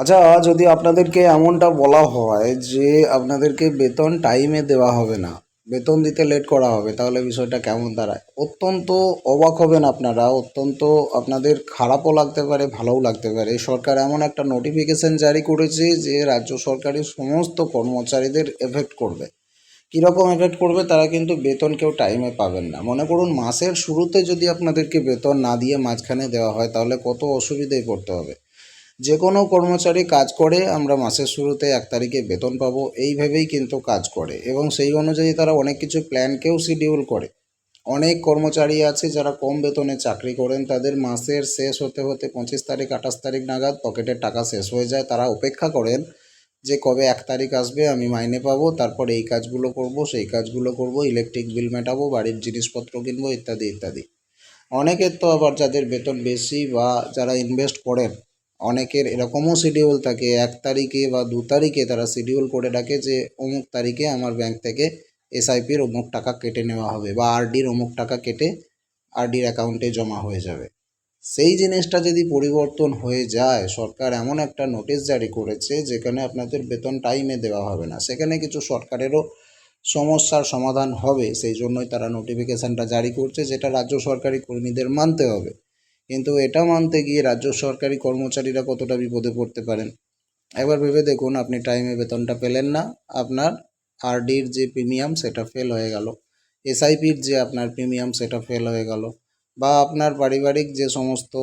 আচ্ছা যদি আপনাদেরকে এমনটা বলা হয় যে আপনাদেরকে বেতন টাইমে দেওয়া হবে না, বেতন দিতে লেট করা হবে, তাহলে বিষয়টা কেমন দাঁড়ায়? অত্যন্ত অবাক হবেন আপনারা, অত্যন্ত আপনাদের খারাপও লাগতে পারে, ভালোও লাগতে পারে। সরকার এমন একটা নোটিফিকেশন জারি করেছে যে রাজ্য সরকারের সমস্ত কর্মচারীদের এফেক্ট করবে। কীরকম এফেক্ট করবে তারা কিন্তু বেতন কেউ টাইমে পাবেন না। মনে করুন, মাসের শুরুতে যদি আপনাদেরকে বেতন না দিয়ে মাঝখানে দেওয়া হয়, তাহলে কত অসুবিধায় পড়তে হবে। যে কোনো কর্মচারী কাজ করে, আমরা মাসের শুরুতে এক তারিখে বেতন পাবো, এই ভেবেই কিন্তু কাজ করে। এবং সেই অনুযায়ী তারা অনেক কিছু প্ল্যানকেও শিডিউল করে। অনেক কর্মচারী আছে যারা কম বেতনে চাকরি করেন, তাদের মাসের শেষ হতে হতে পঁচিশ তারিখ, আঠাশ তারিখ নাগাদ পকেটের টাকা শেষ হয়ে যায়। তারা অপেক্ষা করেন যে কবে এক তারিখ আসবে, আমি মাইনে পাবো, তারপর এই কাজগুলো করব, সেই কাজগুলো করব ইলেকট্রিক বিল মেটাবো, বাড়ির জিনিসপত্র কিনবো, ইত্যাদি ইত্যাদি। অনেকের তো আবার যাদের বেতন বেশি বা যারা ইনভেস্ট করেন অনেকের এরকমও শিডিউল থাকে, এক তারিখে বা দু তারিখে তারা শিডিউল করে রাখে যে, অমুক তারিখে আমার ব্যাংক থেকে এসআইপির অমুক টাকা কেটে নেওয়া হবে বা আরডির অমুক টাকা কেটে আরডির অ্যাকাউন্টে জমা হয়ে যাবে। সেই জিনিসটা যদি পরিবর্তন হয়ে যায়, সরকার এমন একটা নোটিশ জারি করেছে যেখানে আপনাদের বেতন টাইমে দেওয়া হবে না। সেখানে কিছু সরকারেরও সমস্যার সমাধান হবে, সেই জন্যই তারা নোটিফিকেশানটা জারি করছে, যেটা রাজ্য সরকারি কর্মীদের মানতে হবে। কিন্তু এটা মানতে গিয়ে রাজ্য সরকারি কর্মচারীরা কতটা বিপদে পড়তে পারেন? একবার ভেবে দেখুন, আপনি টাইমে বেতনটা পেলেন না, আপনার আরডির যে প্রিমিয়াম সেটা ফেল হয়ে গেল। এসআইপির যে আপনার প্রিমিয়াম সেটা ফেল হয়ে গেল। বা আপনার পারিবারিক যে সমস্ত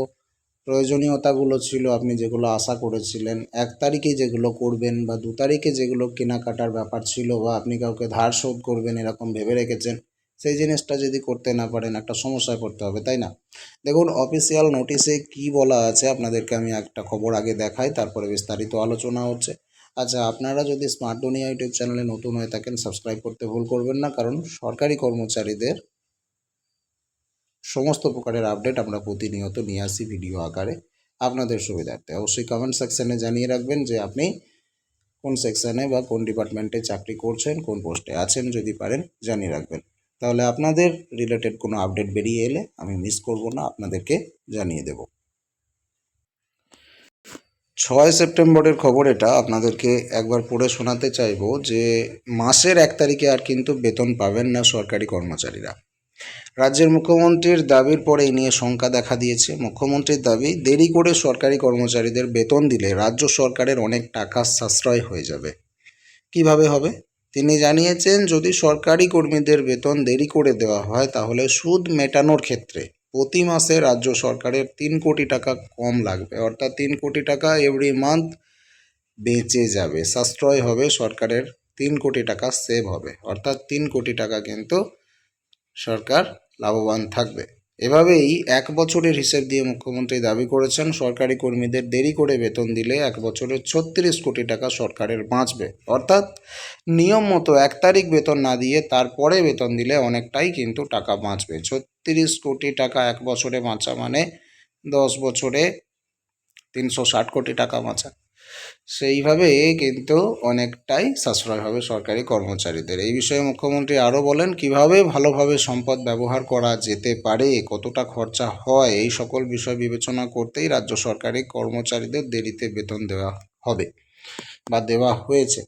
প্রয়োজনীয়তাগুলো ছিল, আপনি যেগুলো আশা করেছিলেন, এক তারিখে যেগুলো করবেন বা দু তারিখে যেগুলো কেনাকাটার ব্যাপার ছিল বা আপনি কাউকে ধার শোধ করবেন এরকম ভেবে রেখেছেন সেই জিনিসটা যদি করতে না পারেন, একটা সমস্যায় পড়তে হবে, তাই না? দেখুন অফিসিয়াল নোটিশে কি বলা আছে আপনাদেরকে আমি একটা খবর আগে দেখাই, তারপরে বিস্তারিত আলোচনা হচ্ছে। আচ্ছা আপনারা যদি স্মার্ট দুনিয়া ইউটিউব চ্যানেলে নতুন হয়ে থাকেন সাবস্ক্রাইব করতে ভুল করবেন না, কারণ সরকারি কর্মচারীদের সমস্ত প্রকারের আপডেট আমরা প্রতিনিয়ত নিয়ে আসি ভিডিও আকারে আপনাদের সুবিধার্থে। অবশ্যই কমেন্ট সেকশানে জানিয়ে রাখবেন যে আপনি কোন সেকশানে বা কোন ডিপার্টমেন্টে চাকরি করছেন, কোন পোস্টে আছেন, যদি পারেন জানিয়ে রাখবেন। তাহলে আপনাদের রিলেটেড কোনো আপডেট বেরিয়ে এলে আমি মিস করব না, আপনাদেরকে জানিয়ে দেব। ছয় সেপ্টেম্বরের খবর এটা, আপনাদেরকে একবার পড়ে শোনাতে চাইব যে মাসের এক তারিখে আর কিন্তু বেতন পাবেন না সরকারি কর্মচারীরা। রাজ্যের মুখ্যমন্ত্রীর দাবির পরে এই নিয়ে শঙ্কা দেখা দিয়েছে। মুখ্যমন্ত্রীর দাবি, দেরি করে সরকারি কর্মচারীদের বেতন দিলে রাজ্য সরকারের অনেক টাকা সাশ্রয় হয়ে যাবে। কীভাবে হবে? তিনি জানিয়েছেন, যদি সরকারি কর্মীদের বেতন দেরি করে দেওয়া হয়, তাহলে সুদ মেটানোর ক্ষেত্রে প্রতি মাসে রাজ্য সরকারের তিন কোটি টাকা কম লাগবে। অর্থাৎ তিন কোটি টাকা এভরি মান্থ বেঁচে যাবে, সাশ্রয় হবে, সরকারের তিন কোটি টাকা সেভ হবে। অর্থাৎ তিন কোটি টাকা কিন্তু সরকার লাভবান থাকবে। এভাবেই এক বছরের হিসেব দিয়ে মুখ্যমন্ত্রী দাবি করেছেন, সরকারি কর্মীদের দেরি করে বেতন দিলে এক বছরে ছত্রিশ কোটি টাকা সরকারের বাঁচবে। অর্থাৎ নিয়ম মতো এক তারিখ বেতন না দিয়ে তারপরে বেতন দিলে অনেকটাই কিন্তু টাকা বাঁচবে। ছত্রিশ কোটি টাকা এক বছরে বাঁচা মানে দশ বছরে তিনশো ষাট কোটি টাকা বাঁচা। সেইভাবে কিন্তু অনেকটাই সাশ্রয় হবে সরকারি কর্মচারীদের। এই বিষয়ে মুখ্যমন্ত্রী আরও বলেন, কীভাবে ভালোভাবে সম্পদ ব্যবহার করা যেতে পারে, কতটা খরচা হয়, এই সকল বিষয় বিবেচনা করতেই রাজ্য সরকারি কর্মচারীদের দেরিতে বেতন দেওয়া হবে বা দেওয়া হয়েছে।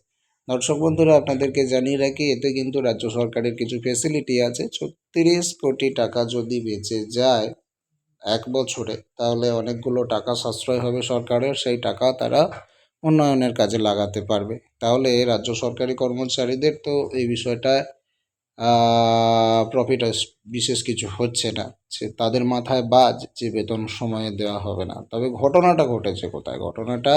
দর্শক বন্ধুরা, আপনাদেরকে জানিয়ে রাখি, এতে কিন্তু রাজ্য সরকারের কিছু ফেসিলিটি আছে। ছত্রিশ কোটি টাকা যদি বেঁচে যায় এক বছরে, তাহলে অনেকগুলো টাকা সাশ্রয় হবে সরকারের। সেই টাকা তারা উন্নয়নের কাজে লাগাতে পারবে। তাহলে রাজ্য সরকারি কর্মচারীদের তো এই বিষয়টা প্রফিট বিশেষ কিছু হচ্ছে না। সে তাদের মাথায় বাজ যে বেতন সময়ে দেওয়া হবে না। তবে ঘটনাটা ঘটেছে কোথায়? ঘটনাটা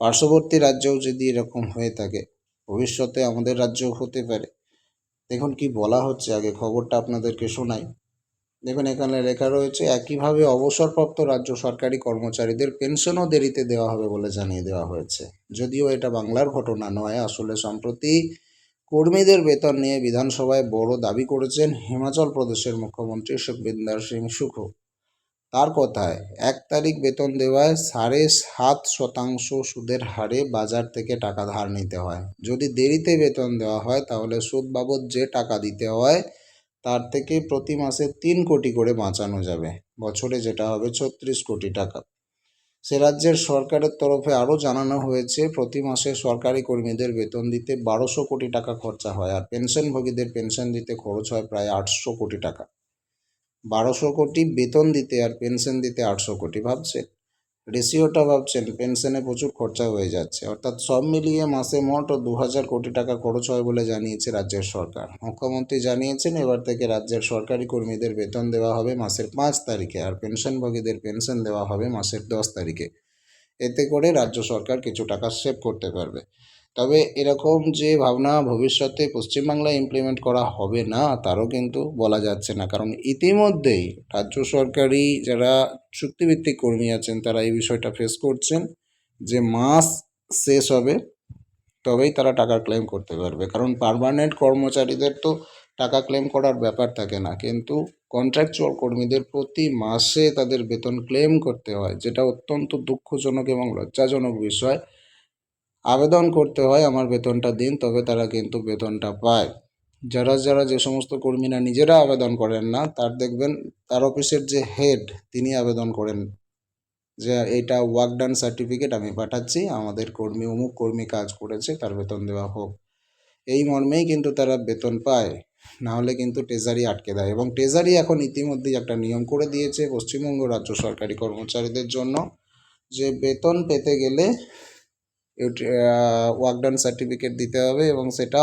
পার্শ্ববর্তী রাজ্যেও যদি এরকম হয়ে থাকে, ভবিষ্যতে আমাদের রাজ্যও হতে পারে। দেখুন কি বলা হচ্ছে, আগে খবরটা আপনাদেরকে শোনাই। দেখুন, এখানে লেখা রয়েছে, একইভাবে অবসরপ্রাপ্ত রাজ্য সরকারি কর্মচারীদের পেনশনও দেরিতে দেওয়া হবে বলে জানিয়ে দেওয়া হয়েছে। যদিও এটা বাংলার ঘটনা নয়, আসলে সম্প্রতি কর্মীদের বেতন নিয়ে বিধানসভায় বড় দাবি করেছেন হিমাচল প্রদেশের মুখ্যমন্ত্রী সুখবিন্দর সিং সুখু। তার কথায়, এক তারিখ বেতন দেওয়ায় সাড়ে সাত শতাংশ সুদের হারে বাজার থেকে টাকা ধার নিতে হয়। যদি দেরিতে বেতন দেওয়া হয়, তাহলে সুদ বাবদ যে টাকা দিতে হয় তার থেকে প্রতি মাসে তিন কোটি করে বাঁচানো যাবে। বছরে যেটা হবে ছত্রিশ কোটি টাকা। সে রাজ্যের সরকারের তরফে আরও জানানো হয়েছে, প্রতি মাসে সরকারি কর্মীদের বেতন দিতে বারোশো কোটি টাকা খরচা হয় আর পেনশনভোগীদের পেনশন দিতে খরচ হয় প্রায় আটশো কোটি টাকা। বারোশো কোটি বেতন দিতে আর পেনশন দিতে আটশো কোটি ভাবছেন রেশিওটা ভাবছেন, পেনশনে প্রচুর খরচা হয়ে যাচ্ছে। অর্থাৎ সব মিলিয়ে মাসে মোট দু হাজার কোটি টাকা খরচ হয় বলে জানিয়েছে রাজ্যের সরকার। মুখ্যমন্ত্রী জানিয়েছেন, এবার থেকে রাজ্যের সরকারি কর্মীদের বেতন দেওয়া হবে মাসের পাঁচ তারিখে আর পেনশনভোগীদের পেনশন দেওয়া হবে মাসের দশ তারিখে। এতে করে রাজ্য সরকার কিছু টাকা সেভ করতে পারবে। তবে এরকম যে ভাবনা ভবিষ্যতে পশ্চিমবাংলায় ইমপ্লিমেন্ট করা হবে না, তারও কিন্তু বলা যাচ্ছে না। কারণ ইতিমধ্যেই রাজ্য সরকারি যারা চুক্তিভিত্তিক কর্মী আছেন, তারা এই বিষয়টা ফেস করছেন যে মাস শেষ হবে, তবেই তারা টাকা ক্লেম করতে পারবে। কারণ পার্মানেন্ট কর্মচারীদের তো টাকা ক্লেম করার ব্যাপার থাকে না। কিন্তু কন্ট্রাকচুয়াল কর্মীদের প্রতি মাসে তাদের বেতন ক্লেম করতে হয়, যেটা অত্যন্ত দুঃখজনক এবং লজ্জাজনক বিষয়। আবেদন করতে হয় আমার বেতনটা দিন, তবে তারা কিন্তু বেতনটা পায়। যারা যারা যে সমস্ত কর্মীরা নিজেরা আবেদন করেন না, তার দেখবেন তার অফিসের যে হেড, তিনি আবেদন করেন। যে এটা ওয়ার্ক ডান সার্টিফিকেট আমি পাঠাচ্ছি, আমাদের কর্মী অমুক কর্মী কাজ করেছে, তার বেতন দেওয়া হোক। এই মর্মেই কিন্তু তারা বেতন পায়। না হলে কিন্তু ট্রেজারি আটকে দেয় এবং ট্রেজারি এখন ইতিমধ্যেই একটা নিয়ম করে দিয়েছে পশ্চিমবঙ্গ রাজ্য সরকারি কর্মচারীদের জন্য, যে বেতন পেতে গেলে ওয়ার্ক ডান সার্টিফিকেট দিতে হবে এবং সেটা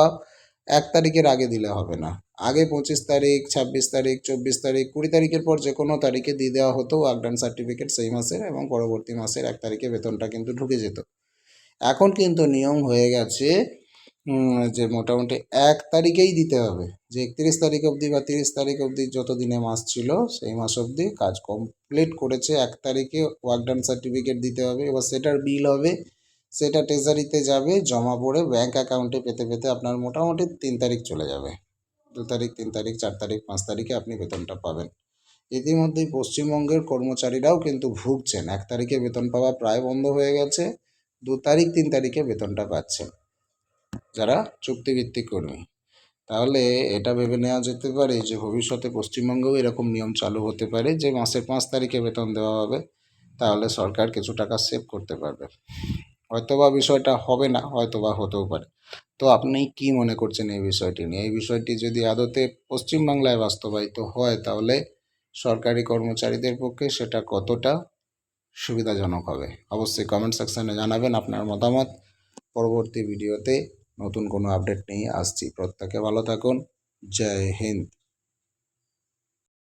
এক তারিখের আগে দিলে হবে না। আগে পঁচিশ তারিখ, ছাব্বিশ তারিখ, চব্বিশ তারিখ, কুড়ি তারিখের পর যে কোনো তারিখে দিয়ে দেওয়া হতো ওয়ার্ক ডান সার্টিফিকেট সেই মাসের এবং পরবর্তী মাসের এক তারিখে বেতনটা কিন্তু ঢুকে যেত। এখন কিন্তু নিয়ম হয়ে গেছে যে মোটামুটি এক তারিখেই দিতে হবে। যে একত্রিশ তারিখ অবধি বা তিরিশ তারিখ অবধি যত দিনে মাস ছিল, সেই মাস অবধি কাজ কমপ্লিট করেছে, এক তারিখে ওয়ার্ক ডান সার্টিফিকেট দিতে হবে, এবার সেটার বিল হবে সেটা ট্রেজারিতে যাবে, জমা পড়ে ব্যাঙ্ক অ্যাকাউন্টে পেতে পেতে আপনার মোটামুটি তিন তারিখ চলে যাবে। দু তারিখ, তিন তারিখ, চার তারিখ, পাঁচ তারিখে আপনি বেতনটা পাবেন। ইতিমধ্যেই পশ্চিমবঙ্গের কর্মচারীরাও কিন্তু ভুগছেন। এক তারিখে বেতন পাওয়া প্রায় বন্ধ হয়ে গেছে, দু তারিখ, তিন তারিখে বেতনটা পাচ্ছেন যারা চুক্তিভিত্তিক কর্মী। তাহলে এটা ভেবে নেওয়া যেতে পারে যে ভবিষ্যতে পশ্চিমবঙ্গেও এরকম নিয়ম চালু হতে পারে যে মাসের পাঁচ তারিখে বেতন দেওয়া হবে, তাহলে সরকার কিছু টাকা সেভ করতে পারবে। হয়তোবা বিষয়টা হবে না, হয়তোবা হতেও পারে। তো আপনি কি মনে করছেন এই বিষয়টি নিয়ে? এই বিষয়টি যদি আদতে পশ্চিমবাংলায় বাস্তবায়িত হয়, তাহলে সরকারি কর্মচারীদের পক্ষে সেটা কতটা সুবিধাজনক হবে? অবশ্যই কমেন্ট সেকশানে জানাবেন আপনার মতামত। পরবর্তী ভিডিওতে নতুন কোনো আপডেট নিয়ে আসছি। প্রত্যেকে ভালো থাকুন। জয় হিন্দ।